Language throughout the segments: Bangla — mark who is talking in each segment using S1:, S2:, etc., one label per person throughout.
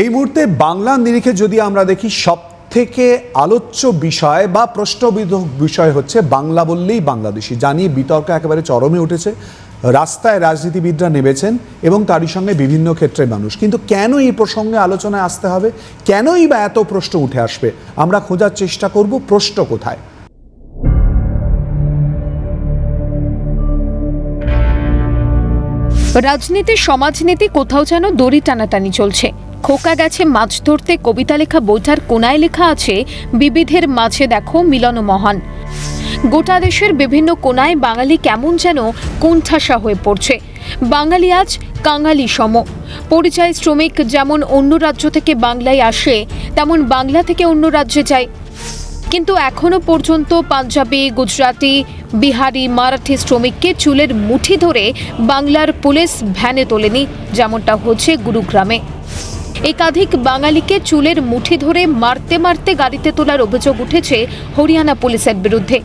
S1: এই মুহূর্তে বাংলা নিরিখে যদি আমরা দেখি সব থেকে আলোচ্য বিষয় বা প্রশ্নবিধক বিষয় হচ্ছে বাংলা বললেই বাংলাদেশি। জানিয়ে বিতর্ক একেবারে চরমে উঠেছে, রাস্তায় রাজনীতিবিদরা নেমেছেন এবং তারই সঙ্গে বিভিন্ন ক্ষেত্রে মানুষ। কিন্তু কেন এই প্রসঙ্গে আলোচনায় আসতে হবে? কেনই বা এত প্রশ্ন উঠে আসবে? আমরা খোঁজার চেষ্টা করব, প্রশ্ন কোথায়?
S2: রাজনীতি, সমাজনীতি কোথাও যেন দড়ি টানাটানি চলছে। খোকা গেছে মাছ ধরতে কবিতা লেখা বইটার কোনায় লেখা আছে, বিবিধের মাঝে দেখো মিলন মহান। গোটা দেশের বিভিন্ন কোনায় বাঙালি কেমন যেন কোণঠাসা হয়ে পড়ছে। বাঙালি আজ কাঙালি সম। পরিযায়ী শ্রমিক যেমন অন্য রাজ্য থেকে বাংলায় আসে, তেমন বাংলা থেকে অন্য রাজ্যে যায়। কিন্তু এখনও পর্যন্ত পাঞ্জাবি, গুজরাটি, বিহারি, মারাঠি শ্রমিককে চুলের মুঠি ধরে বাংলার পুলিশ ভ্যানে তোলেনি, যেমনটা হচ্ছে গুরুগ্রামে। একাধিক বাঙালিকে চুলের মুঠি ধরে মারতে মারতে গাড়িতে তোলার অভিযোগ উঠেছে হরিয়ানা পুলিশের বিরুদ্ধে।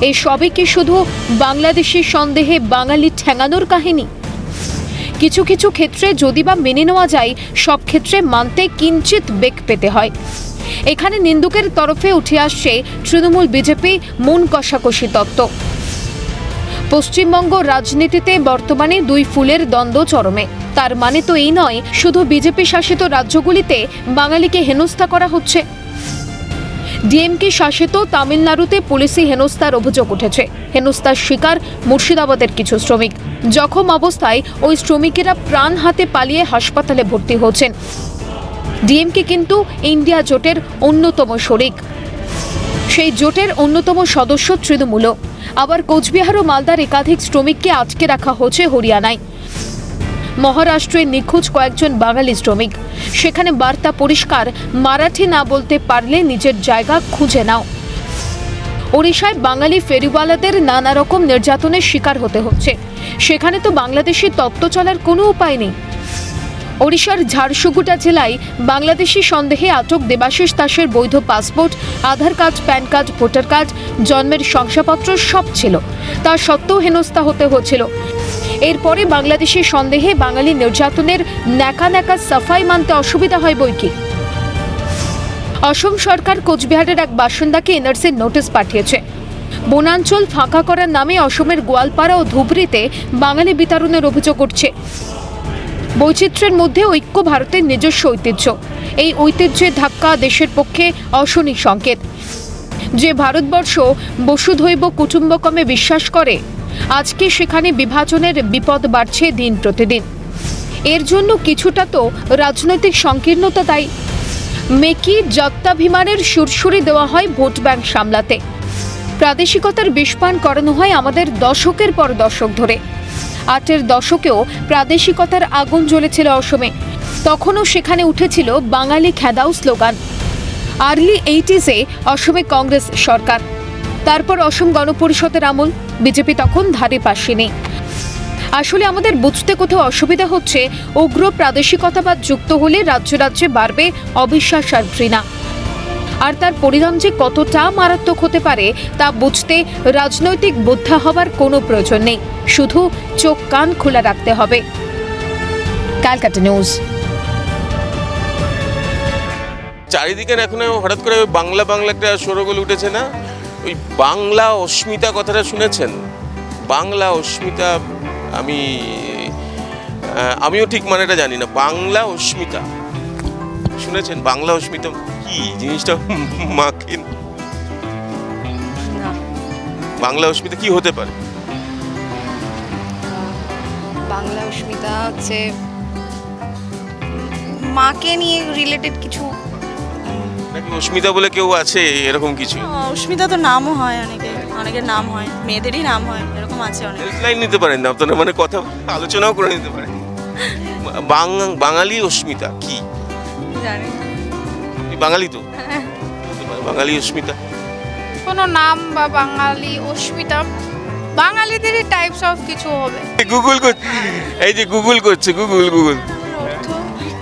S2: এই সবই কি শুধু বাংলাদেশি সন্দেহে বাঙালি ঠেঙানোর কাহিনী? কিছু কিছু ক্ষেত্রে যদি বা মেনে নেওয়া যায়, সব ক্ষেত্রে মানতে কিঞ্চিত বেগ পেতে হয়। এখানে নিন্দুকের তরফে উঠে আসছে তৃণমূল বিজেপি মন কষাকষি তত্ত্ব। পশ্চিমবঙ্গ রাজনীতিতে বর্তমানে দুই ফুলের দ্বন্দ্ব চরমে। তার মানে তো এই নয়, শুধু বিজেপি শাসিত রাজ্যগুলিতে বাঙালিকে হেনস্থা করা হচ্ছে। ডিএমকে শাসিত তামিলনাড়ুতে পুলিশি হেনস্থার অভিযোগ উঠেছে। হেনস্থার শিকার মুর্শিদাবাদের কিছু শ্রমিক। জখম অবস্থায় ওই শ্রমিকেরা প্রাণ হাতে পালিয়ে হাসপাতালে ভর্তি হচ্ছেন ডিএমকে কিন্তু ইন্ডিয়া জোটের অন্যতম শরিক। সেই জোটের অন্যতম সদস্য তৃণমূলও। আবার কোচবিহার ও মালদার একাধিক শ্রমিককে আটকে রাখা হচ্ছে হরিয়ানায়। মহারাষ্ট্রে নিখোঁজ কয়েকজন বাঙালি শ্রমিক। সেখানে বার্তা পরিষ্কার, মারাঠি না বলতে পারলে নিজের জায়গা খুঁজে নাও। ওড়িশায় বাঙালি ফেরিওয়ালাদের নানা রকম নির্যাতনের শিকার হতে হচ্ছে। সেখানে তো বাংলাদেশি তত্ত্ব চলার কোনো উপায় নেই। ওড়িশার ঝাড়সুগুটা জেলায় বাংলাদেশি সন্দেহে আটক দেবাশিস দাসের বৈধ passport, Aadhaar card, PAN card, voter card, জন্মের শংসাপত্র সব ছিল। তা সত্ত্বেও হেনস্থা হতে হচ্ছিল। এরপরে বাংলাদেশি সন্দেহে বাঙালি নির্যাতনের ন্যাকা ন্যাকা সাফাই মানতে অসুবিধা হয় বই কি অসম সরকার কোচবিহারের এক বাসিন্দাকে এনআরসির নোটিশ পাঠিয়েছে। বনাঞ্চল ফাঁকা করার নামে অসমের গোয়ালপাড়া ও ধুবড়িতে বাঙালি বিতরণের অভিযোগ উঠছে। বৈচিত্র্যের মধ্যে ঐক্য ভারতের নিজস্ব ঐতিহ্য। এই ঐতিহ্যের ধাক্কা দেশের পক্ষে অশনি সংকেত। যে ভারতবর্ষ বসুধৈব কুটুম্বকমে বিশ্বাস করে আজকে সেখানে বিভাজনের বিপদ বাড়ছে দিন প্রতিদিন? এর জন্য কিছুটা তো রাজনৈতিক সংকীর্ণতা দায়ী। মেকি যত্তাভিমানের সুরসুরি দেওয়া হয় ভোট ব্যাংক সামলাতে। প্রাদেশিকতার বিষপান করানো হয় আমাদের দশকের পর দশক ধরে। আটের দশকেও প্রাদেশিকতার আগুন জ্বলেছিল অসমে। তখনও সেখানে উঠেছিল বাঙালি খেদাও স্লোগান। আর্লি এইটিসে অসমে কংগ্রেস সরকার। তারপর অসম গণপরিষদের আমল, বিজেপি তখন ধারে পাশে নেই। আসলে আমাদের বুঝতে কোথাও অসুবিধা হচ্ছে, উগ্র প্রাদেশিকতাবাদ যুক্ত হলে রাজ্য রাজ্যে বাড়বে অবিশ্বাস আর ঘৃণা। আর তার পরিণাম যে কতটা মারাত্মক হতে পারে তা বুঝতে রাজনৈতিক বোদ্ধা হবার কোনো প্রয়োজন নেই। শুধু চোখ কান খোলা রাখতে হবে। ক্যালকাটা নিউজ।
S3: চারিদিকে এখন হঠাৎ করে বাংলা বাংলা একটা সরগোল উঠেছে না? ওই বাংলা অস্মিতা কথাটা শুনেছেন? বাংলা অস্মিতা, আমি আমিও ঠিক মানেটা জানি না। বাংলা অস্মিতা। শুনেছেন বাংলা অস্মিতা কি জিনিসটা মাকে বাংলা অস্মিতা কি হতে পারে?
S4: বাংলা অস্মিতা হচ্ছে মাকে নিয়ে রিলেটেড কিছু।
S3: নাকি অস্মিতা বলে কেউ আছে এরকম কিছু?
S5: অস্মিতা তো নামও হয় অনেকে অনেকের নাম হয় মেয়েদেরই নাম হয় এরকম আছে অনেক।
S3: হেল্পলাইন নিতে পারেন না আপনারা মানে কথা আলোচনাও করে নিতে পারেন। বাঙালি অস্মিতা কি?
S5: জানি।
S3: আপনি বাঙালি তো? হতে বাঙালি অস্মিতা।
S6: কোনো নাম বা বাঙালি অস্মিতা বাঙালিদেরই টাইপস অফ কিছু হবে।
S3: গুগল করছে। এই যে গুগল করছে গুগল গুগল
S5: অর্থ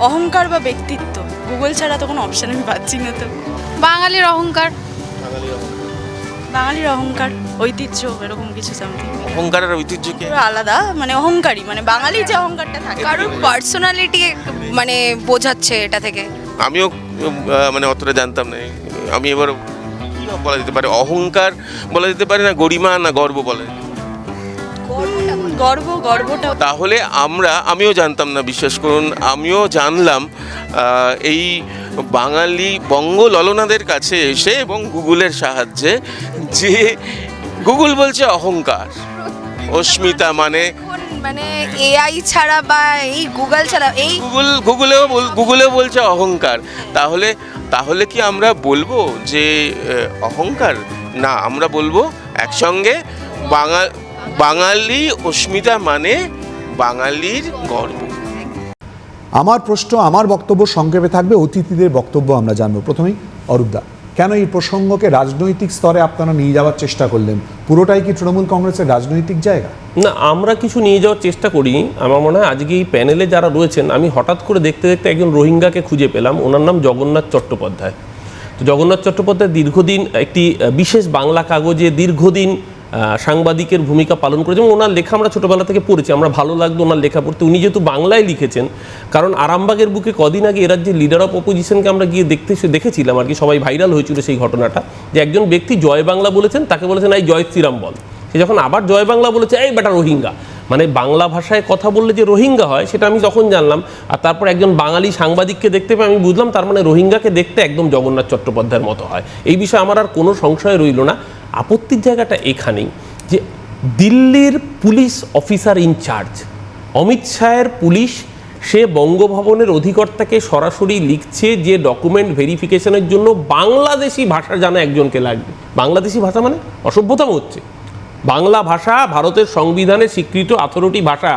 S5: অহংকার বা ব্যক্তিত্ব। গুগল ছাড়া তো কোনো অপশন আমি পাচ্ছি না তো।
S6: বাঙালির অহংকার।
S5: বাঙালির অহংকার। ঐতিহ্য এরকম কিছু সামথিং
S3: অহংকারের ঐতিহ্যকে
S5: আলাদা মানে অহংকারী মানে বাঙালি যে অহংকারটা থাকে।
S4: কারোর পার্সোনালিটি মানে বোঝাচ্ছে এটা থেকে।
S3: আমিও মানে অতটা জানতাম না। আমি এবার কি বলা যেতে পারে অহংকার বলা যেতে পারে না গরিমা না গর্ব বলা?
S5: গর্ব গর্বটা
S3: তাহলে আমরা আমিও জানতাম না বিশ্বাস করুন আমিও জানলাম এই বাঙালি বঙ্গ ললনাদের কাছে এসে এবং গুগলের সাহায্যে যে গুগল বলছে অহংকার। অস্মিতা মানে
S4: মানে এআই ছাড়া বা এই গুগল ছাড়া এই
S3: গুগল গুগলেও গুগলেও বলছে অহংকার। তাহলে তাহলে কি আমরা বলব যে অহংকার? না আমরা বলব একসঙ্গে বাঙাল বাঙালি অস্মিতা মানে বাঙালির গর্ব।
S1: আমার প্রশ্ন আমার বক্তব্য সংক্ষেপে থাকবে অতিথিদের বক্তব্য আমরা জানব। প্রথমেই অরূপদা। কেন এই প্রসঙ্গকে রাজনৈতিক স্তরে আপনারা নিয়ে যাওয়ার চেষ্টা করলেন? পুরোটাই কি তৃণমূল কংগ্রেসের রাজনৈতিক জায়গা?
S7: না, আমরা কিছু নিয়ে যাওয়ার চেষ্টা করি। আমার মনে হয় আজকে এই প্যানেলে যারা রয়েছেন, আমি হঠাৎ করে দেখতে দেখতে একজন রোহিঙ্গাকে খুঁজে পেলাম। ওনার নাম জগন্নাথ চট্টোপাধ্যায়। তো জগন্নাথ চট্টোপাধ্যায় দীর্ঘদিন একটি বিশেষ বাংলা কাগজে দীর্ঘদিন সাংবাদিকের ভূমিকা পালন করেছেন এবং ওনার লেখা আমরা ছোটোবেলা থেকে পড়েছি, আমরা ভালো লাগতো ওনার লেখা পড়তে। উনি যেহেতু বাংলায় লিখেছেন, কারণ আরামবাগের বুকে কদিন আগে এ রাজ্যের লিডার অফ অপোজিশনকে আমরা গিয়ে দেখতে দেখেছিলাম আর কি, সবাই ভাইরাল হয়েছিল সেই ঘটনাটা। যে একজন ব্যক্তি জয় বাংলা বলেছেন, তাকে বলেছেন, এই জয় শ্রীরাম বল। সে যখন আবার জয় বাংলা বলেছে, এই বেটা রোহিঙ্গা। মানে বাংলা ভাষায় কথা বললে যে রোহিঙ্গা হয়, সেটা আমি তখন জানলাম। আর তারপর একজন বাঙালি সাংবাদিককে দেখতে পেয়ে আমি বুঝলাম, তার মানে রোহিঙ্গাকে দেখতে একদম জগন্নাথ চট্টোপাধ্যায়ের মতো হয়। এই বিষয়ে আমার আর কোনো সংশয় রইল না। আপত্তির জায়গাটা এখানেই যে দিল্লির পুলিশ অফিসার ইনচার্জ অমিত শাহের পুলিশ, সে বঙ্গভবনের অধিকর্তাকে সরাসরি লিখছে যে ডকুমেন্ট ভেরিফিকেশনের জন্য বাংলাদেশি ভাষা জানা একজনকে লাগবে। বাংলাদেশি ভাষা মানে অসভ্যতাম হচ্ছে। বাংলা ভাষা ভারতের সংবিধানে স্বীকৃত আঠারোটি ভাষা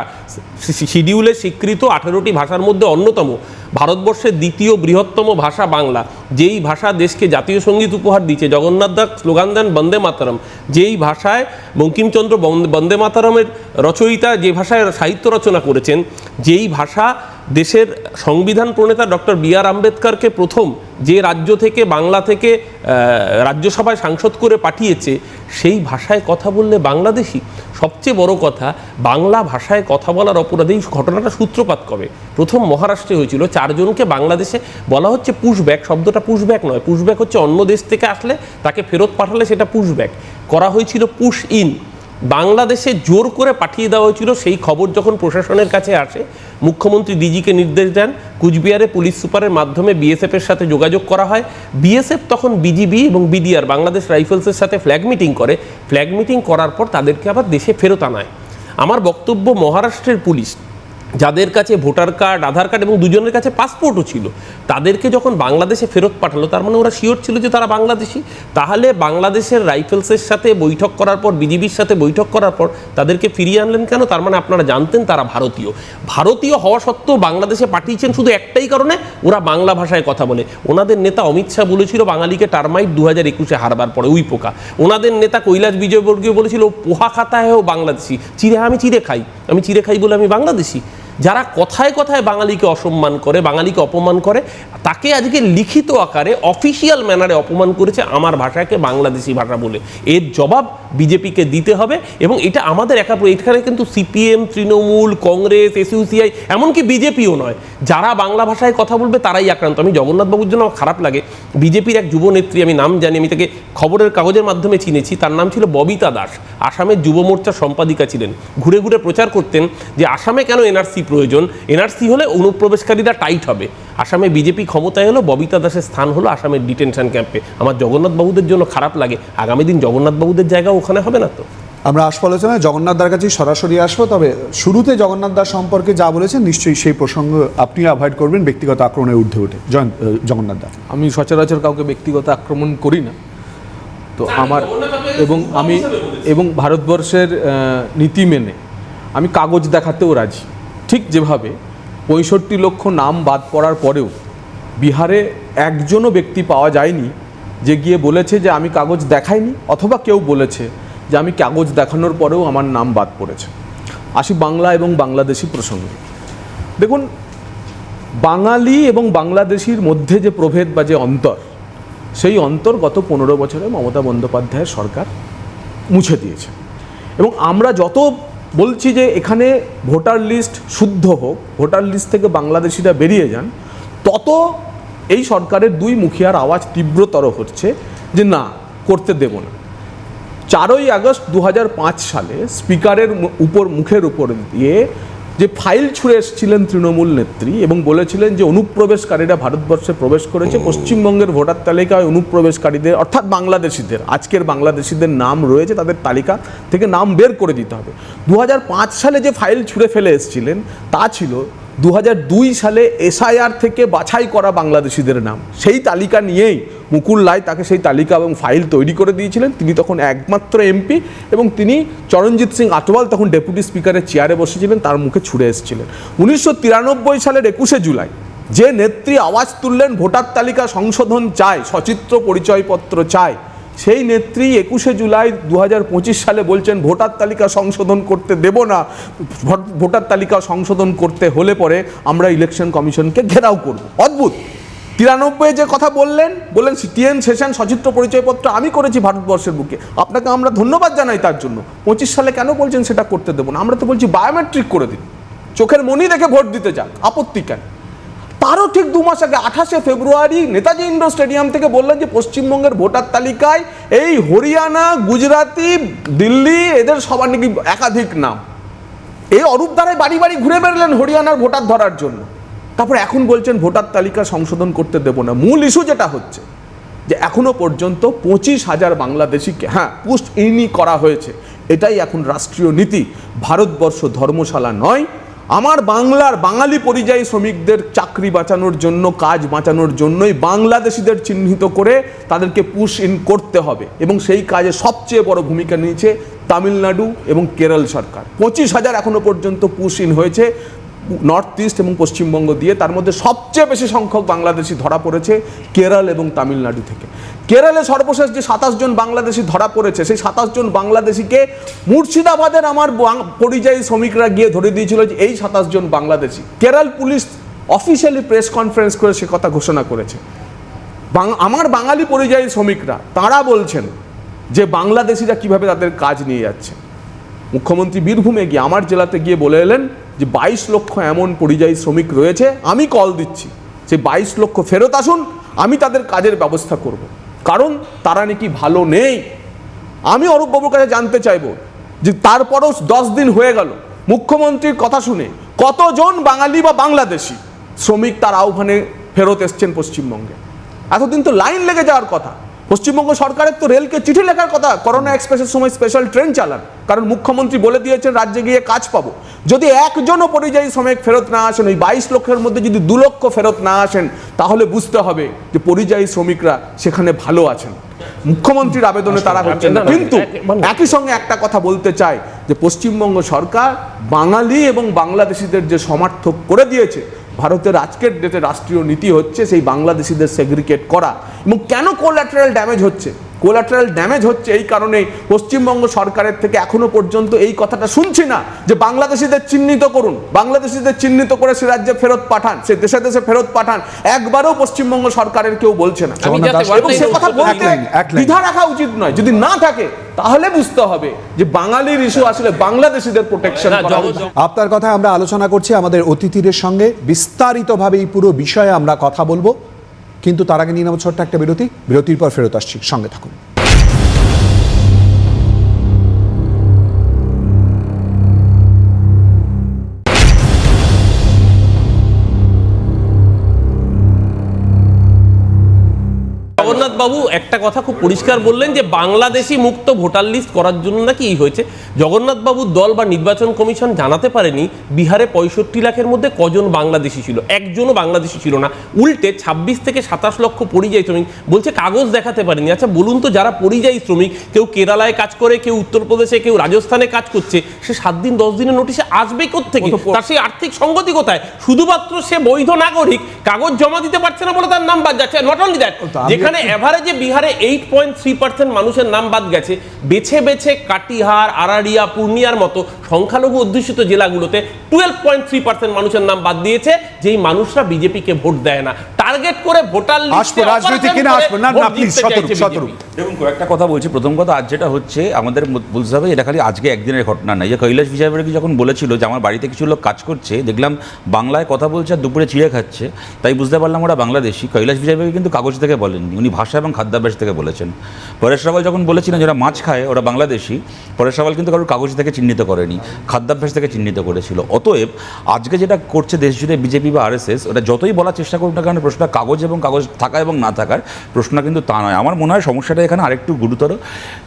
S7: শিডিউলে স্বীকৃত আঠেরোটি ভাষার মধ্যে অন্যতম। ভারতবর্ষের দ্বিতীয় বৃহত্তম ভাষা বাংলা। যেই ভাষা দেশকে জাতীয় সংগীত উপহার দিচ্ছে। জগন্নাথ দাস স্লোগান দেন, বন্দে মাতারম। যেই ভাষায় বঙ্কিমচন্দ্র বন্দে- মাতারমের রচয়িতা যে ভাষায় সাহিত্য রচনা করেছেন, যেই ভাষা দেশের সংবিধান প্রণেতা ডক্টর বি আর আম্বেদকরকে প্রথম যে রাজ্য থেকে, বাংলা থেকে রাজ্যসভায় সাংসদ করে পাঠিয়েছে, সেই ভাষায় কথা বললে বাংলাদেশি? সবচেয়ে বড় কথা, বাংলা ভাষায় কথা বলার অপরাধে ঘটনাটা সূত্রপাত কবে? প্রথম মহারাষ্ট্রে হয়েছিল, চারজনকে বাংলাদেশে বলা হচ্ছে পুশব্যাক শব্দটা পুশব্যাক নয় পুশব্যাক হচ্ছে অন্য দেশ থেকে আসলে তাকে ফেরত পাঠালে সেটা পুশব্যাক করা হয়েছিল পুশ ইন বাংলাদেশে জোর করে পাঠিয়ে দেওয়া হয়েছিল সেই খবর যখন প্রশাসনের কাছে আসে, মুখ্যমন্ত্রী ডিজিকে নির্দেশ দেন, কুচবিহারে পুলিশ সুপারের মাধ্যমে বিএসএফের সাথে যোগাযোগ করা হয়। বিএসএফ তখন বিজিবি এবং বিডিআর, বাংলাদেশ রাইফেলসের সাথে ফ্ল্যাগ মিটিং করে। ফ্ল্যাগ মিটিং করার পর তাদেরকে আবার দেশে ফেরত আনায়। আমার বক্তব্য মহারাষ্ট্রের পুলিশ যাদের কাছে ভোটার কার্ড, আধার কার্ড এবং দুজনের কাছে পাসপোর্টও ছিল, তাদেরকে যখন বাংলাদেশে ফেরত পাঠালো, তার মানে ওরা শিওর ছিল যে তারা বাংলাদেশি। তাহলে বাংলাদেশের রাইফেলসের সাথে বৈঠক করার পর, বিজিবির সাথে বৈঠক করার পর, তাদেরকে ফিরিয়ে আনলেন কেন? তার মানে আপনারা জানতেন তারা ভারতীয়। ভারতীয় হওয়া সত্ত্বেও বাংলাদেশে পাঠিয়েছেন শুধু একটাই কারণে, ওরা বাংলা ভাষায় কথা বলে। ওনাদের নেতা অমিত শাহ বলেছিল, বাঙালিকে টার্মাইট দু হাজার একুশে হারবার পরে উই পোকা। ওনাদের নেতা কৈলাস বিজয়বর্গীয় বলেছিল, পোহা খাতায় বাংলাদেশি। চিড়ে আমি চিড়ে খাই। আমি চিড়ে খাই বলে আমি বাংলাদেশি। যারা কথায় কথায় বাঙালিকে অসম্মান করে, বাঙালিকে অপমান করে, তাকে আজকে লিখিত আকারে, অফিসিয়াল ম্যানারে অপমান করেছে আমার ভাষাকে বাংলাদেশি ভাষা বলে। এর জবাব বিজেপিকে দিতে হবে এবং এটা আমাদের একা এখানে কিন্তু সিপিএম, তৃণমূল, কংগ্রেস, এসইউসিআই, এমনকি বিজেপিও নয়। যারা বাংলা ভাষায় কথা বলবে তারাই আক্রান্ত। আমি জগন্নাথবাবুর জন্য আমার খারাপ লাগে। বিজেপির এক যুব নেত্রী, আমি নাম জানি, আমি তাকে খবরের কাগজের মাধ্যমে চিনেছি। তার নাম ছিল ববিতা দাস। আসামের যুব মোর্চার সম্পাদিকা ছিলেন। ঘুরে ঘুরে প্রচার করতেন যে আসামে কেন এনআরসি প্রয়োজন। এনআরসি হলে অনুপ্রবেশকারীরা টাইট হবে। আসামে বিজেপি ক্ষমতায় হলো ববিতা দাসের স্থান হলো আসামের ডিটেনশন ক্যাম্পে। আমার জগন্নাথ বাবুদের জন্য খারাপ লাগে। আগামী দিন জগন্নাথ বাবুদের জায়গা ওখানে হবে না তো?
S1: আমরা আসব আলোচনায়। জগন্নাথ দার কাছেই সরাসরি আসব। তবে শুরুতে জগন্নাথ দার সম্পর্কে যা বলেছেন নিশ্চয়ই সেই প্রসঙ্গ আপনি অ্যাভয়েড করবেন ব্যক্তিগত আক্রমণে উঠে। উঠে জয়ন্ত জগন্নাথ দা।
S8: আমি সচরাচর কাউকে ব্যক্তিগত আক্রমণ করি না। তো আমার এবং আমি এবং ভারতবর্ষের নীতি মেনে আমি কাগজ দেখাতেও রাজি। ঠিক যেভাবে পঁয়ষট্টি লক্ষ নাম বাদ পড়ার পরেও বিহারে একজনও ব্যক্তি পাওয়া যায়নি যে গিয়ে বলেছে যে আমি কাগজ দেখাইনি অথবা কেউ বলেছে যে আমি কাগজ দেখানোর পরেও আমার নাম বাদ পড়েছে। আসি বাংলা এবং বাংলাদেশি প্রসঙ্গে। দেখুন, বাঙালি এবং বাংলাদেশির মধ্যে যে প্রভেদ বা যে অন্তর, সেই অন্তর গত পনেরো বছরে মমতা বন্দ্যোপাধ্যায়ের সরকার মুছে দিয়েছে। এবং আমরা যত বলছি যে এখানে ভোটার লিস্ট শুদ্ধ হোক, ভোটার লিস্ট থেকে বাংলাদেশিরা বেরিয়ে যান, তত এই সরকারের দুই মুখিয়ার আওয়াজ তীব্রতর হচ্ছে যে না, করতে দেব না। চারই আগস্ট দু হাজার পাঁচ সালে স্পিকারের উপর, মুখের উপর দিয়ে যে ফাইল ছুঁড়ে এসেছিলেন তৃণমূল নেত্রী এবং বলেছিলেন যে অনুপ্রবেশকারীরা ভারতবর্ষে প্রবেশ করেছে পশ্চিমবঙ্গের ভোটার তালিকায় অনুপ্রবেশকারীদের অর্থাৎ বাংলাদেশিদের আজকের বাংলাদেশিদের নাম রয়েছে তাদের তালিকা থেকে নাম বের করে দিতে হবে। দু হাজার পাঁচ সালে যে ফাইল ছুঁড়ে ফেলে এসেছিলেন তা ছিল দু হাজার দুই সালে এসআইআর থেকে বাছাই করা বাংলাদেশিদের নাম। সেই তালিকা নিয়েই মুকুল রায় তাকে সেই তালিকা এবং ফাইল তৈরি করে দিয়েছিলেন। তিনি তখন একমাত্র এমপি এবং তিনি চরণজিৎ সিং আটওয়াল তখন ডেপুটি স্পিকারের চেয়ারে বসেছিলেন, তার মুখে ছুড়ে এসেছিলেন। উনিশশো তিরানব্বই সালের একুশে জুলাই যে নেত্রী আওয়াজ তুললেন, ভোটার তালিকা সংশোধন চায়, সচিত্র পরিচয়পত্র চায় সেই নেত্রী একুশে জুলাই দু হাজার পঁচিশ সালে বলছেন, ভোটার তালিকা সংশোধন করতে দেব না। ভোটার তালিকা সংশোধন করতে হলে পরে আমরা ইলেকশন কমিশনকে ঘেরাও করব। অদ্ভুত। তিরানব্বই যে কথা বললেন বললেন টিএন সেশন সচিত্র পরিচয়পত্র আমি করেছি ভারতবর্ষের বুকে। আপনাকে আমরা ধন্যবাদ জানাই তার জন্য। পঁচিশ সালে কেন বলছেন সেটা করতে দেবো না? আমরা তো বলছি বায়োমেট্রিক করে দিন। চোখের মনি দেখে ভোট দিতে যান আপত্তি কেন? তারও ঠিক দু মাস আগে, আঠাশে ফেব্রুয়ারি, নেতাজি ইন্ডোর স্টেডিয়াম থেকে বললেন যে, পশ্চিমবঙ্গের ভোটার তালিকায় এই হরিয়ানা, গুজরাতি, দিল্লি, এদের সবার নাকি একাধিক নাম। এই অরূপ দ্বারাই বাড়ি বাড়ি ঘুরে বেরলেন হরিয়ানার ভোটার ধরার জন্য। তারপর এখন বলছেন, ভোটার তালিকা সংশোধন করতে দেব না। মূল ইস্যু যেটা হচ্ছে, যে এখনও পর্যন্ত পঁচিশ হাজার বাংলাদেশিকে হ্যাঁ পুস্ট ইনই করা হয়েছে। এটাই এখন রাষ্ট্রীয় নীতি। ভারতবর্ষ ধর্মশালা নয় আমার বাংলার বাঙালি পরিযায়ী শ্রমিকদের চাকরি বাঁচানোর জন্য, কাজ বাঁচানোর জন্যই বাংলাদেশিদের চিহ্নিত করে তাদেরকে পুশ ইন করতে হবে। এবং সেই কাজে সবচেয়ে বড় ভূমিকা নিয়েছে তামিলনাড়ু এবং কেরল সরকার। পঁচিশ হাজার এখনও পর্যন্ত পুশ ইন হয়েছে নর্থ ইস্ট এবং পশ্চিমবঙ্গ দিয়ে। তার মধ্যে সবচেয়ে বেশি সংখ্যক বাংলাদেশি ধরা পড়েছে কেরল এবং তামিলনাড়ু থেকে। কেরলে সর্বশেষ যে সাতাশ জন বাংলাদেশি ধরা পড়েছে, সেই সাতাশ জন বাংলাদেশিকে মুর্শিদাবাদের আমার পরিযায়ী শ্রমিকরা গিয়ে ধরে দিয়েছিল যে এই সাতাশ জন Bangladeshi. Kerala police officially press conference করে সে কথা ঘোষণা করেছে। আমার বাঙালি পরিযায়ী শ্রমিকরা, তারা বলছেন যে বাংলাদেশিরা কীভাবে তাদের কাজ নিয়ে যাচ্ছে। মুখ্যমন্ত্রী বীরভূমে গিয়ে আমার জেলাতে গিয়ে বলে এলেন যে বাইশ লক্ষ এমন পরিযায়ী শ্রমিক রয়েছে, আমি কল দিচ্ছি। সেই বাইশ লক্ষ ফেরত আসুন, আমি তাদের কাজের ব্যবস্থা করব। কারণ তারা নাকি ভালো নেই। আমি অরূপবাবুর কাছে জানতে চাইব যে তারপরও দশ দিন হয়ে গেল। মুখ্যমন্ত্রীর কথা শুনে কতজন বাঙালি বা বাংলাদেশি শ্রমিক তার আহ্বানে ফেরত এসছেন পশ্চিমবঙ্গে? এতদিন তো লাইন লেগে যাওয়ার কথা। পশ্চিমবঙ্গ সরকারের তো রেলকে চিঠি লেখার কথা। করোনা এক্সপ্রেসের সময় স্পেশাল ট্রেন চালান। কারণ মুখ্যমন্ত্রী বলে দিয়েছেন রাজ্যে গিয়ে কাজ পাবো। যদি একজনও পরিযায়ী শ্রমিক ফেরত না আসেন ওই বাইশ লক্ষের মধ্যে যদি দু লক্ষ ফেরত না আসেন তাহলে বুঝতে হবে যে পরিযায়ী শ্রমিকরা সেখানে ভালো আছেন। মুখ্যমন্ত্রীর আবেদনে তারা হচ্ছেন না।
S7: না, না,
S8: কিন্তু একই সঙ্গে একটা কথা বলতে চাই যে পশ্চিমবঙ্গ সরকার বাঙালি এবং বাংলাদেশিদের যে সমর্থক করে দিয়েছে ভারতের আজকের ডেটে রাষ্ট্রীয় নীতি হচ্ছে সেই বাংলাদেশিদের সেগ্রিকেট করা। এবং কেন কোল্যাটারাল ড্যামেজ হচ্ছে? কোলাটারাল ড্যামেজ হচ্ছে এই কারণে পশ্চিমবঙ্গ সরকারের থেকে এখনও পর্যন্ত এই কথাটা শুনছি না যে বাংলাদেশিদের চিহ্নিত করুন। বাংলাদেশিদের চিহ্নিত করে সে রাজ্যে ফেরত পাঠান সে দেশে দেশে ফেরত পাঠান একবারও পশ্চিমবঙ্গ সরকারের কেউ বলছে না। এবং সে কথা বলতে দ্বিধা রাখা উচিত নয়। যদি না থাকে তাহলে বুঝতে হবে যে বাঙালির ইস্যু আসলে বাংলাদেশিদের প্রোটেকশন।
S1: আপনার কথায় আমরা আলোচনা করছি আমাদের অতিথিদের সঙ্গে। বিস্তারিতভাবে এই পুরো বিষয়ে আমরা কথা বলব। কিন্তু তার আগে নিয়ে নেব ছোট্ট একটা বিরতি। বিরতির পর ফেরত আসছি। সঙ্গে থাকুন।
S7: বাবু একটা কথা খুব পরিষ্কার বললেন যে বাংলাদেশি মুক্ত ভোটার লিস্ট করার জন্য নাকি এই হয়েছে। জগন্নাথ বাবুর দল বা নির্বাচন কমিশন জানাতে পারেনি বিহারে পঁয়ষট্টি লাখের মধ্যে কজন বাংলাদেশি ছিল একজনও বাংলাদেশি ছিল না। উল্টে ছাব্বিশ থেকে সাতাশ লক্ষ পরিযায়ী শ্রমিক বলছে কাগজ দেখাতে পারেনি। আচ্ছা বলুন তো যারা পরিযায়ী শ্রমিক কেউ কেরালায় কাজ করে কেউ উত্তরপ্রদেশে কেউ রাজস্থানে কাজ করছে সে সাত দিন দশ দিনের নোটিশে আসবে কোথেকে তার সেই আর্থিক সঙ্গতি কোথায়? শুধুমাত্র সে বৈধ নাগরিক কাগজ জমা দিতে পারছে না বলে তার নাম বাদ যাচ্ছে নট অনলি দ্যাট যেখানে এভারেজে বিহারে এইট পয়েন্ট থ্রি পার্সেন্ট মানুষের নাম বাদ গেছে। বেছে বেছে কাটিহার আরারিয়া পূর্ণিয়ার মতো সংখ্যালঘু অধ্যুষিত জেলাগুলোতে টুয়েলভ পয়েন্ট থ্রি পার্সেন্ট মানুষের নাম বাদ দিয়েছে যেই মানুষরা বিজেপিকে ভোট দেয় না। টার্গেট করে ভোটার
S1: আসব রাজনৈতিক কিনা আসব? না না প্লিজ শতরূপ শতরূপ
S9: দেখুন কয়েকটা কথা বলছি। প্রথম কথা আজ যেটা হচ্ছে আমাদের বুঝতে হবে এটা খালি আজকে একদিনের ঘটনা নয় যে কৈলাস বিজয়বাড়ি যখন বলেছিল যে আমার বাড়িতে কিছু লোক কাজ করছে দেখলাম বাংলায় কথা বলছে আর দুপুরে চিড়ে খাচ্ছে তাই বুঝতে পারলাম ওরা বাংলাদেশি। কৈলাস বিজয়বাড়ি কিন্তু কাগজ থেকে বলেননি। উনি ভাষা এবং খাদ্যাভ্যাস থেকে বলেছেন। পরেশ রাওয়াল যখন বলেছিলেন যারা মাছ খায়, ওরা বাংলাদেশি, পরেশ রাওয়াল কিন্তু কারোর কাগজ থেকে চিহ্নিত করেনি, খাদ্যাভ্যাস থেকে চিহ্নিত করেছিল। অতএব আজকে যেটা করছে দেশ জুড়ে বিজেপি বা আরএসএস ওটা যতই বলার চেষ্টা করুক না কেন, প্রশ্নটা কাগজ এবং কাগজ থাকা এবং না থাকার প্রশ্ন কিন্তু তা নয়। আমার মনে হয় সমস্যাটা এখানে আরেকটু গুরুতর।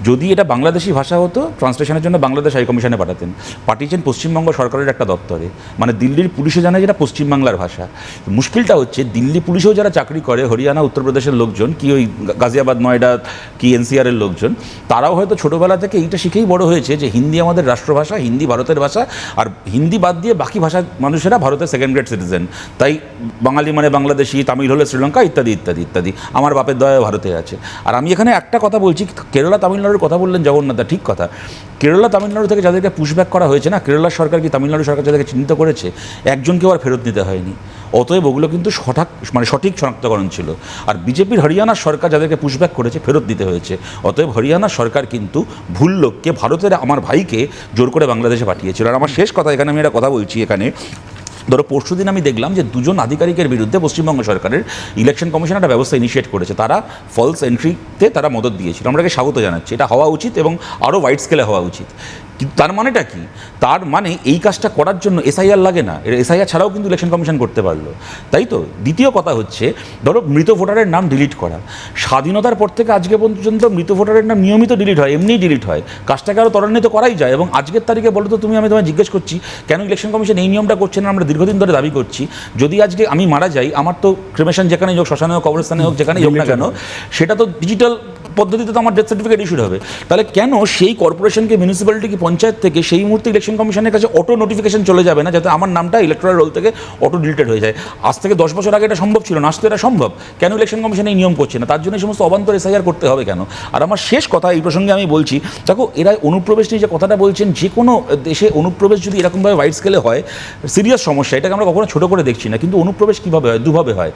S9: যদি এটা বাংলাদেশি ভাষা হতো, ট্রান্সলেশনের জন্য বাংলাদেশ হাই কমিশনে পাঠাতেন। পাঠিয়েছেন পশ্চিমবঙ্গ সরকারের একটা দপ্তরে। মানে দিল্লির পুলিশে জানে যেটা পশ্চিমবাংলার ভাষা। মুশকিলটা হচ্ছে, দিল্লি পুলিশেও যারা চাকরি করে, হরিয়ানা, উত্তরপ্রদেশের লোকজন, কি ওই গাজিয়াবাদ, নয়ডা কি এনসিআরের লোকজন, তারাও হয়তো ছোটোবেলা থেকে এইটা শিখেই বড় হয়েছে যে হিন্দি আমাদের রাষ্ট্রভাষা, হিন্দি ভারতের ভাষা, আর হিন্দি বাদ দিয়ে বাকি ভাষা মানুষেরা ভারতের সেকেন্ড গ্রেড সিটিজেন তাই বাঙালি মানে বাংলাদেশি, তামিল হলে শ্রীলঙ্কা, ইত্যাদি ইত্যাদি ইত্যাদি। আমার বাপের দয়া ভারতে আছে। আর আমি এখানে একটা কথা বলছি, কেরালা তামিলনাড়ুর কথা বললেন জগন্নাথ ঠিক কথা। কেরালা তামিলনাড়ু থেকে যাদেরকে পুশব্যাক করা হয়েছে না কেরলার সরকার কি তামিলনাড়ু সরকার যাদেরকে চিহ্নিত করেছে, একজনকেও আর ফেরত নিতে হয়নি। অতএব ওগুলো কিন্তু সঠাক মানে সঠিক শনাক্তকরণ ছিল। আর বিজেপির হরিয়ানার সরকার যাদেরকে পুশব্যাক করেছে, ফেরত দিতে হয়েছে। অতএব হরিয়ানার সরকার কিন্তু ভুল লোককে, ভারতের আমার ভাইকে জোর করে বাংলাদেশে পাঠিয়েছিল। আর আমার শেষ কথা, এখানে আমি একটা কথা বলছি এখানে। ধরো পরশু দিন আমি দেখলাম যে দুজন আধিকারিকের বিরুদ্ধে পশ্চিমবঙ্গ সরকারের ইলেকশন কমিশন একটা ব্যবস্থা ইনিশিয়েট করেছে। তারা ফলস এন্ট্রিতে তারা মদত দিয়েছিল। আমরাকে স্বাগত জানাচ্ছি। এটা হওয়া উচিত এবং আরও ওয়াইড স্কেলে হওয়া উচিত। কিন্তু তার মানেটা কি? তার মানে এই কাজটা করার জন্য এসআইআর লাগে না। এসআইআর ছাড়াও কিন্তু ইলেকশন কমিশন করতে পারল। তাই তো? দ্বিতীয় কথা হচ্ছে ধরো মৃত ভোটারের নাম ডিলিট করা। স্বাধীনতার পর থেকে আজকে পর্যন্ত মৃত ভোটারের নাম নিয়মিত ডিলিট হয় এমনিই ডিলিট হয়। কাজটাকে আরও ত্বরান্বিত করাই যায় এবং আজকের তারিখে বলো তো তুমি আমি তোমায় জিজ্ঞেস করছি কেন ইলেকশন কমিশন এই নিয়মটা করছে না আমরা দীর্ঘদিন ধরে দাবি করছি। যদি আজকে আমি মারা যাই আমার তো ক্রিমেশন যেখানেই হোক শ্মশানে হোক কবরস্থানে হোক যেখানেই হোক না কেন সেটা তো ডিজিটাল পদ্ধতিতে তো আমার ডেথ সার্টিফিকেট ইস্যুড হবে। তাহলে কেন সেই কর্পোরেশনকে মিউনিসিপ্যালিটি কি, পঞ্চায়েত থেকে সেই মুহূর্তে ইলেকশন কমিশনের কাছে অটো নোটিফিকেশন চলে যাবে না, যাতে আমার নামটা ইলেকট্রাল রোল থেকে অটো ডিলিটেড হয়ে যায়? আজ থেকে দশ বছর আগে এটা সম্ভব ছিল না, আজ তো এটা সম্ভব। কেন ইলেকশন কমিশন এই নিয়ম করছে না? তার জন্য সমস্ত অবান্তর এসআইআর করতে হবে কেন? আর আমার শেষ কথা এই প্রসঙ্গে আমি বলছি, দেখো, এরা অনুপ্রবেশ নিয়ে যে কথাটা বলছেন, যে কোনো দেশে অনুপ্রবেশ যদি এরকমভাবে ওয়াইড স্কেলে হয় সিরিয়াস সমস্যা, এটাকে আমরা কখনো ছোটো করে দেখছি না, কিন্তু অনুপ্রবেশ কীভাবে হয়, দুভাবে হয়?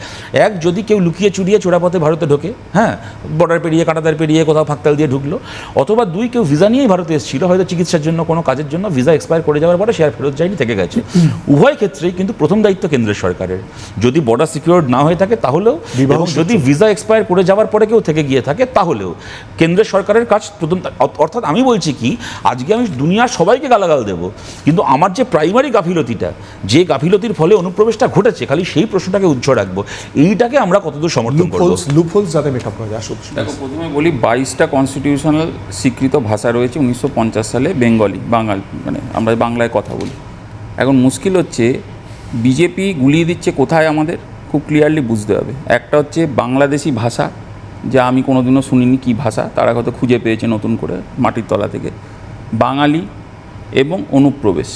S9: এক, যদি কেউ লুকিয়ে চুরিয়ে চোরাপথে ভারতে ঢোকে হ্যাঁ বর্ডার পেরিয়ে কাটাতার পেরিয়ে কোথাও ফাঁকতাল দিয়ে ঢুকলো। অথবা দুই কেউ ভিসা নিয়েই ভারতে এসেছিল হয়তো চিকিৎসার জন্য কোনো কাজের জন্য ভিসা এক্সপায়ার করে যাওয়ার পরে সে আর ফেরত যায়নি থেকে গেছে। উভয় ক্ষেত্রেই কিন্তু প্রথম দায়িত্ব কেন্দ্রের সরকারের। যদি বর্ডার সিকিউর না হয়ে থাকে তাহলেও এবং যদি ভিসা এক্সপায়ার করে যাওয়ার পরে কেউ থেকে গিয়ে থাকে তাহলেও কেন্দ্রের সরকারের কাজ প্রথম অর্থাৎ আমি বলছি কি আজকে আমি দুনিয়ার সবাইকে গালাগাল দেবো। কিন্তু আমার যে প্রাইমারি গাফিলতিটা যে গাফিলতির ফলে অনুপ্রবেশটা ঘটেছে খালি সেই প্রশ্নটাকে উজ্জ্ব রাখব। এইটাকে আমরা কতদূর সমর্থন করব?
S1: লুপহোলস লুপহোলস যাতে মেকআপ করা যায় আসুন
S10: দেখো প্রথমে বলি বাইশটা কনস্টিটিউশনাল স্বীকৃত ভাষা রয়েছে উনিশশো পঞ্চাশ সালে বেঙ্গলি, বাঙাল মানে আমরা বাংলায় কথা বলি। এখন মুশকিল হচ্ছে বিজেপি গুলিয়ে দিচ্ছে কোথায় আমাদের? খুব ক্লিয়ারলি বুঝতে হবে। একটা হচ্ছে বাংলাদেশি ভাষা, যা আমি কোনোদিনও শুনিনি কী ভাষা, তারা হয়তো খুঁজে পেয়েছে নতুন করে মাটির তলা থেকে। বাঙালি এবং অনুপ্রবেশ,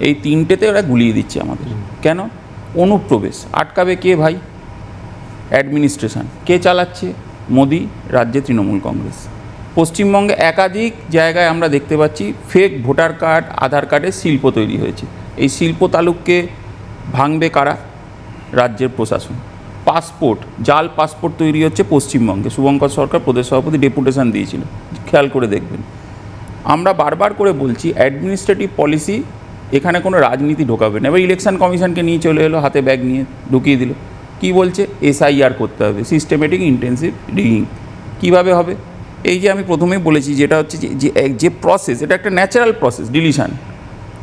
S10: এই তিনটেতে ওরা গুলিয়ে দিচ্ছে আমাদের। কেন? অনুপ্রবেশ। আটকাবে কে ভাই? অ্যাডমিনিস্ট্রেশন কে চালাচ্ছে? মোদি, রাজ্যে তৃণমূল কংগ্রেস। পশ্চিমবঙ্গে একাধিক জায়গায় আমরা দেখতে পাচ্ছি ফেক ভোটার কার্ড আধার কার্ডের শিল্প তৈরি হয়েছে। এই শিল্প তালুককে ভাঙবে কারা? রাজ্যের প্রশাসন। পাসপোর্ট জাল পাসপোর্ট তৈরি হচ্ছে পশ্চিমবঙ্গে। শুভঙ্কর সরকার প্রদেশ সভাপতি ডেপুটেশন দিয়েছিল খেয়াল করে দেখবেন। আমরা বারবার করে বলছি অ্যাডমিনিস্ট্রেটিভ পলিসি এখানে কোনো রাজনীতি ঢোকাবে না। এবার ইলেকশন কমিশনকে নিয়ে চলে এলো, হাতে ব্যাগ নিয়ে ঢুকিয়ে দিল। কি বলছে? এসআইআর করতে হবে। সিস্টেমেটিক ইন্টেন্সিভ ডিগিং কীভাবে হবে? এই যে আমি প্রথমেই বলেছি যেটা হচ্ছে যে- যে প্রসেস এটা একটা natural process deletion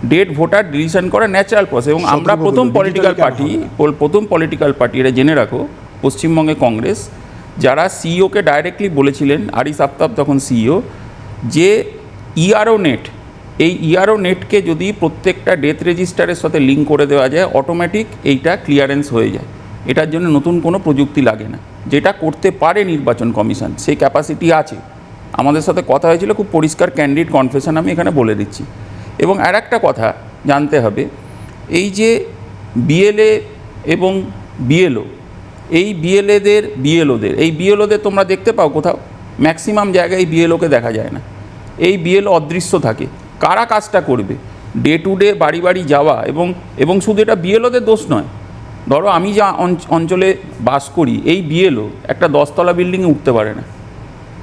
S10: date voter deletion করা ন্যাচারাল প্রসেস এবং আমরা প্রথম পলিটিক্যাল পার্টি প্রথম পলিটিক্যাল পার্টি এটা জেনে রাখো পশ্চিমবঙ্গে কংগ্রেস যারা সিইওকে ডাইরেক্টলি বলেছিলেন আরিস আফতাব তখন সিইও যে ইআরও নেট এই ইআরও নেটকে যদি প্রত্যেকটা ডেথ রেজিস্টারের সাথে লিঙ্ক করে দেওয়া যায় অটোমেটিক এইটা ক্লিয়ারেন্স হয়ে যায়। এটার জন্য নতুন কোনো প্রযুক্তি লাগে না। যেটা করতে পারে নির্বাচন কমিশন সেই ক্যাপাসিটি আছে। আমাদের সাথে কথা হয়েছিল, খুব পরিষ্কার ক্যান্ডিড কনফেশন আমি এখানে বলে দিচ্ছি। এবং আর একটা কথা জানতে হবে, এই যে বিএলএ এবং বিএলও এই বিএলএদের বিএলওদের এই বিএলওদের তোমরা দেখতে পাও কোথাও? ম্যাক্সিমাম জায়গায় এই বিএলওকে দেখা যায় না। এই বিএলও অদৃশ্য থাকে। কারা কাজটা করবে? ডে টু ডে বাড়ি বাড়ি যাওয়া এবং এবং শুধু এটা বিএলওদের দোষ নয় ধরো আমি যা অঞ্চলে বাস করি এই বিএলও একটা দশতলা বিল্ডিংয়ে উঠতে পারে না।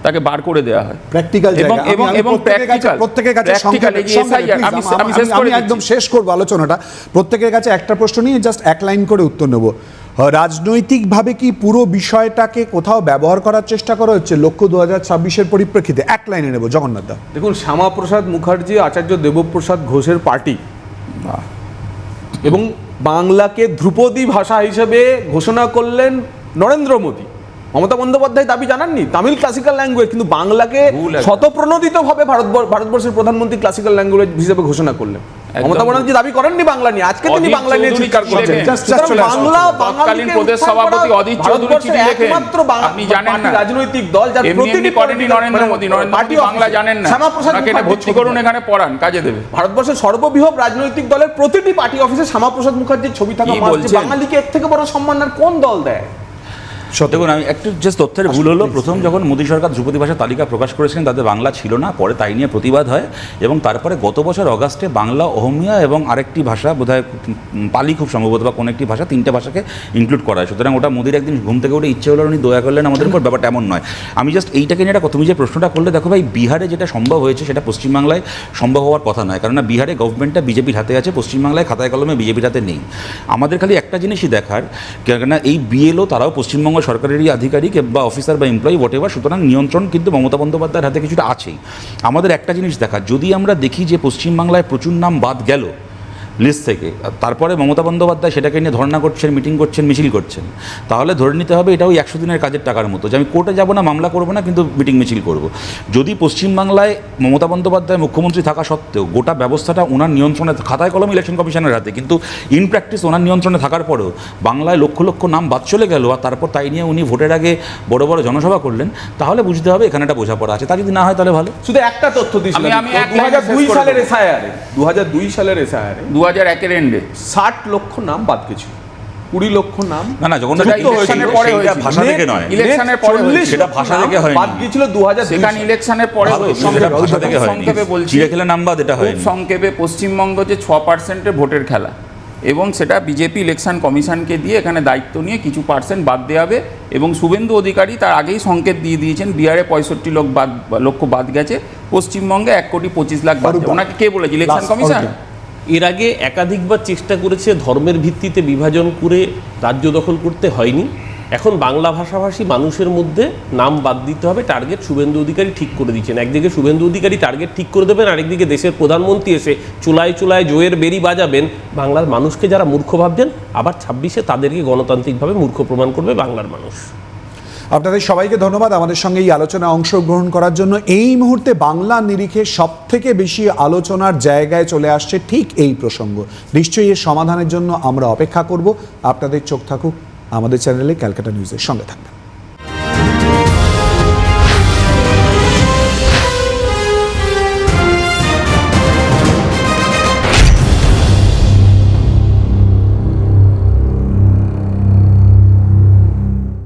S10: তাকে বার করে দেওয়া হয়।
S1: প্র্যাকটিক্যাল
S10: এবং
S1: জায়গা
S10: এবং এবং
S1: প্রত্যেকের কাছে প্রত্যেকের কাছে
S10: আমি
S1: আমি-
S10: শেষ করে
S1: একদম শেষ করব আলোচনাটা। প্রত্যেকের কাছে একটা প্রশ্ন নিয়ে জাস্ট এক লাইন করে উত্তর নেব। রাজনৈতিকভাবে কি পুরো বিষয়টাকে কোথাও ব্যবহার করার চেষ্টা করা হচ্ছে? লক্ষ্য দু হাজার ছাব্বিশের পরিপ্রেক্ষিতে। এক লাইনে নেব। জগন্নাথ দা।
S8: দেখুন শ্যামাপ্রসাদ মুখার্জি আচার্য দেবপ্রসাদ ঘোষের পার্টি। এবং বাংলাকে ধ্রুপদী ভাষা হিসেবে ঘোষণা করলেন নরেন্দ্র মোদী মমতা বন্দ্যোপাধ্যায় দাবি জানাননি তামিল ক্লাসিক্যাল ল্যাঙ্গুয়েজ কিন্তু বাংলাকে। শতপ্রণোদিতভাবে ভারতবর- ভারতবর্ষের প্রধানমন্ত্রী ক্লাসিক্যাল ল্যাঙ্গুয়েজ হিসেবে ঘোষণা করলেন মমতা ব্যানার্জি দাবি করেননি বাংলা নিয়ে? আজকে তিনি বাংলা নিয়ে চিৎকার করছেন। বাংলা
S10: তৎকালীন প্রদেশ সভাপতি অধীর চৌধুরী
S8: ভারতবর্ষের
S10: চিঠি লেখেন।
S8: একমাত্র
S10: আপনি জানেন না।
S8: রাজনৈতিক দল যার প্রতিটি
S10: করেনি নরেন্দ্র
S8: মানে
S10: মোদী। নরেন্দ্র মোদী বাংলা জানেন না।
S8: শ্যামাপ্রসাদ
S10: ওনাকে ভর্তি করুন এখানে পড়ান কাজে দেবে।
S8: ভারতবর্ষের সর্ববৃহৎ রাজনৈতিক দলের প্রতিটি পার্টি অফিসে শ্যামাপ্রসাদ মুখার্জির ছবি থাকা। বাঙালিকে এর থেকে বড় সম্মান আর কোন দল দেয়?
S9: দেখুন আমি একটু জাস্ট তথ্যের ভুল হলো। প্রথম যখন মোদী সরকার ধ্রুপদী ভাষার তালিকা প্রকাশ করেছিলেন তাদের বাংলা ছিল না পরে তাই নিয়ে প্রতিবাদ হয়। এবং তারপরে গত বছর অগাস্টে বাংলা অহমিয়া এবং আরেকটি ভাষা বোধহয় পালি খুব সম্ভবত বা কোনো একটি ভাষা তিনটে ভাষাকে ইনক্লুড করা হয়। সুতরাং ওটা মোদির একদিন ঘুম থেকে উঠে ইচ্ছে হলো উনি দয়া করলেন আমাদের উপর ব্যাপারটা এমন নয়। আমি জাস্ট এইটাকে নিয়ে একটা তুমি যে প্রশ্নটা করলে দেখো ভাই বিহারে যেটা সম্ভব হয়েছে সেটা পশ্চিমবাংলায় সম্ভব হওয়ার কথা নয়। কারণ না বিহারে গভর্নমেন্টটা বিজেপির হাতে আছে পশ্চিমবাংলায় খাতায় কলমে বিজেপির হাতে নেই। আমাদের খালি একটা জিনিসই দেখার কেননা এই বিএলও তারাও পশ্চিমবঙ্গ সরকারেরই আধিকারিক বা অফিসার বা এমপ্লয়ি হোয়াট এভার সুতরাং নিয়ন্ত্রণ কিন্তু মমতা বন্দ্যোপাধ্যায়ের হাতে কিছুটা আছেই। আমাদের একটা জিনিস দেখা, যদি আমরা দেখি যে পশ্চিমবাংলায় প্রচুর নাম বাদ গেল লিস্ট থেকে। আর তারপরে মমতা বন্দ্যোপাধ্যায় সেটাকে নিয়ে ধর্ণা করছেন মিটিং করছেন মিছিল করছেন। তাহলে ধরে নিতে হবে এটা ওই একশো দিনের কাজের টাকার মতো যে আমি কোর্টে যাব না মামলা করব না কিন্তু মিটিং মিছিল করব। যদি পশ্চিমবাংলায় মমতা বন্দ্যোপাধ্যায় মুখ্যমন্ত্রী থাকা সত্ত্বেও গোটা ব্যবস্থাটা ওনার নিয়ন্ত্রণে খাতায় কলম ইলেকশন কমিশনের হাতে কিন্তু ইন প্র্যাকটিস ওনার নিয়ন্ত্রণে থাকার পরেও বাংলায় লক্ষ লক্ষ নাম বাদ চলে গেল আর তারপর তাই নিয়ে উনি ভোটের আগে বড় বড় জনসভা করলেন তাহলে বুঝতে হবে এখানে একটা বোঝাপড়া আছে। তা যদি না হয় তাহলে ভালো।
S8: শুধু একটা তথ্য
S10: আমি- এক
S8: দু হাজার দুই সালের। এসআইআরে দু হাজার দুই সালের এসআইআরে।
S10: দু হাজার একের এন্ডে
S8: ষাট লক্ষ নাম বাদ গেছিল। কুড়ি লক্ষ নাম
S9: না না যখন
S10: ইলেকশনের পরে
S9: ভাষা থেকে নয়।
S10: ইলেকশনের পরে
S9: সেটা ভাষা থেকে হয়নি।
S8: বাদ গিয়েছিল দু হাজার
S10: সেখানে ইলেকশনের পরে
S9: ভাষা থেকে হয়নি।
S10: সংক্ষেপে বলছি
S9: খেলে নাম বাদ এটা হয়নি।
S10: সংক্ষেপে পশ্চিমবঙ্গ যে ছ পার্সেন্টের ভোটের খেলা এবং সেটা বিজেপি ইলেকশন কমিশনকে দিয়ে এখানে দায়িত্ব নিয়ে কিছু পার্সেন্ট বাদ দেওয়া হবে এবং শুভেন্দু অধিকারী তার আগেই সংকেত দিয়ে দিয়েছেন বিহারে পঁয়ষট্টি লোক বাদ লক্ষ বাদ গেছে পশ্চিমবঙ্গে এক কোটি পঁচিশ লাখ বাদ। ওনাকে কে বলেছে? Election commission.
S7: এর আগে একাধিকবার চেষ্টা করেছে ধর্মের ভিত্তিতে বিভাজন করে রাজ্য দখল করতে হয়নি। এখন বাংলা ভাষাভাষী মানুষের মধ্যে নাম বাদ দিতে হবে টার্গেট শুভেন্দু অধিকারী ঠিক করে দিচ্ছেন। একদিকে শুভেন্দু অধিকারী টার্গেট ঠিক করে দেবেন, আরেকদিকে দেশের প্রধানমন্ত্রী এসে চুলায় চুলায় জয়ের বেরি বাজাবেন। বাংলার মানুষকে যারা মূর্খ ভাবছেন, আবার ছাব্বিশে তাদেরকে গণতান্ত্রিকভাবে মূর্খ প্রমাণ করবে বাংলার মানুষ।
S1: আপনাদের সবাইকে ধন্যবাদ। আমাদের সঙ্গে এই আলোচনায় অংশগ্রহণ করার জন্য। এই মুহূর্তে বাংলা নিরিখে সব থেকে বেশি আলোচনার জায়গায় চলে আসছে ঠিক এই প্রসঙ্গ। নিশ্চয়ই এর সমাধানের জন্য আমরা অপেক্ষা করব। আপনাদের চোখ থাকুক। আমাদের চ্যানেলে ক্যালকাটা নিউজের সঙ্গে থাকবেন।